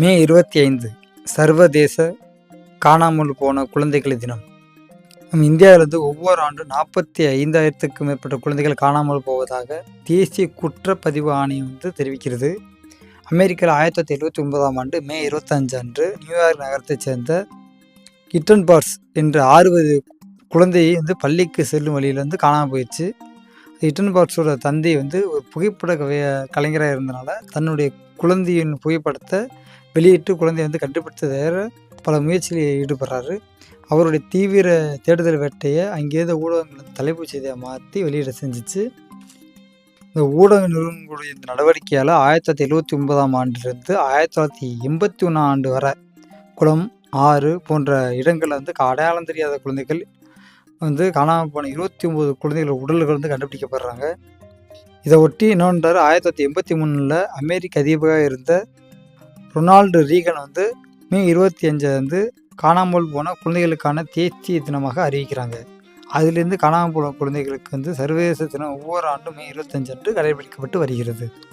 மே இருபத்தி ஐந்து சர்வதேச காணாமல் போன குழந்தைகள் தினம். நம் இந்தியாவிலிருந்து ஒவ்வொரு ஆண்டும் நாற்பத்தி ஐந்தாயிரத்துக்கும் மேற்பட்ட குழந்தைகள் காணாமல் போவதாக தேசிய குற்றப்பதிவு ஆணையம் வந்து தெரிவிக்கிறது. அமெரிக்காவில் ஆயிரத்தி தொள்ளாயிரத்தி எழுபத்தி ஒன்பதாம் ஆண்டு மே இருபத்தஞ்சு அன்று நியூயார்க் நகரத்தைச் சேர்ந்த கிட்டன் பார்ஸ் என்ற ஆறு வயது குழந்தையை வந்து பள்ளிக்கு செல்லும் வழியில் வந்து காணாமல் போயிடுச்சு. இட்டன் பார்ட்ஸோட தந்தை வந்து ஒரு புகைப்பட கலைஞராக இருந்தனால தன்னுடைய குழந்தையின் புகைப்படத்தை வெளியிட்டு குழந்தையை வந்து கண்டுபிடித்ததர பல முயற்சிகளில் ஈடுபடுறாரு. அவருடைய தீவிர தேடுதல் வேட்டையை அங்கேருந்த ஊடகங்கள் வந்து செய்தியை செய்தியாக மாற்றி வெளியிட செஞ்சுச்சு. இந்த ஊடக நிறுவனங்களுடைய இந்த நடவடிக்கையால் ஆயிரத்தி தொள்ளாயிரத்தி எழுபத்தி ஒன்பதாம் ஆண்டிலிருந்து ஆயிரத்தி தொள்ளாயிரத்தி எண்பத்தி ஒன்றாம் ஆண்டு வரை குளம் ஆறு போன்ற இடங்களில் வந்து அடையாளம் தெரியாத குழந்தைகள் வந்து காணாமல் போன இருபத்தி ஒம்பது குழந்தைகள் உடல்கள் வந்து கண்டுபிடிக்கப்படுறாங்க. இதை ஒட்டி இன்னொன்றார் ஆயிரத்தி தொள்ளாயிரத்தி எண்பத்தி மூணில் அமெரிக்க அதிபராக இருந்த ரொனால்டு ரீகன் வந்து மே இருபத்தி அஞ்சு வந்து காணாமல் போன குழந்தைகளுக்கான தேசிய தினமாக அறிவிக்கிறாங்க. அதிலிருந்து காணாமல் போன குழந்தைகளுக்கு வந்து சர்வதேச தினம் ஒவ்வொரு ஆண்டும் மே இருபத்தஞ்சு அன்று கடைபிடிக்கப்பட்டு வருகிறது.